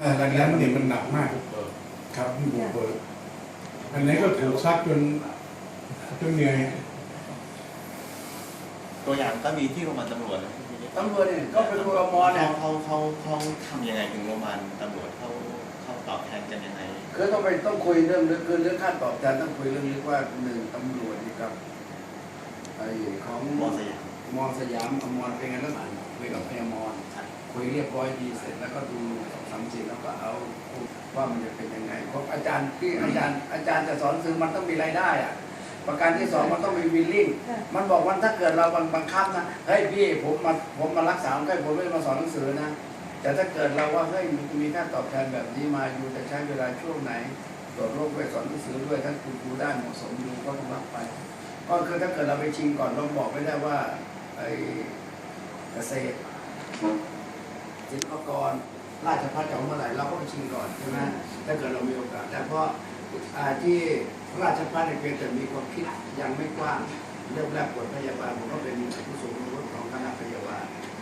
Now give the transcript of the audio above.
เอ่อดังนั้นเนี่ยมันหนักมาก ครับที่บุกเบิกอันนี้ก็ถูกซักจนจนเหนื่อยตัวอย่างก็มีที่โรงพยาบาลตำรวจนะตำรวจเนี่ยก็เป็นรมเนี่ยเขาเขาเขาทำยังไงถึงโรงพยาบาลตำรวจเขาเขาตอบแทนกันยังไงคือต้องไปต้องคุยเรื่องลึกคือเรื่องค่าตอบแทนต้องคุยเรื่องลึกว่าหนึ่งตำรวจนี่กับไอ้ของมอสยามมอสยามอมรเป็นไงแล้วคุยกับพยามรคุยเรียบร้อยดีเสร็จแล้วก็ดูสองสามสิ่งแล้วก็เอา ว่ามันจะเป็นยังไงเพราะอาจารย์ที่อาจารย์อาจารย์จะสอนซื้อมันต้องมีรายได้อะประการที่สองมันต้องมีวิลลิ่ง มันบอกว่าถ้าเกิดเราบังคับนะ เฮ้ยพี่ผมมาผมมารักษาคนไข้ผมไม่ได้มาสอนหนังสือนะ แต่ถ้าเกิดเราว่าเฮ้ยมันมีค่าตอบแทนแบบนี้มาอยู่จะใช้เวลาช่วงไหนตรวจโรคด้วยสอนหนังสือด้วยถ้าคุณครูได้เหมาะสมดูก็ต้องรับไป ก็คือถ้าเกิดเราไปชิงก่อนเราบอกไม่ได้ว่าไอ้เกษตรศิลปากร ราชพัฒน์จะเอาเมื่อไหร่เราก็ไปชิงก่อนใช่ไหมถ้าเกิดเรามีโอกาส แต่เพราะอ่าที่ราชพัฒน์เนี่ยเพียงแต่มีความคิดยังไม่กว้างเริ่มแรกปวดพยาบาลผมก็เป็น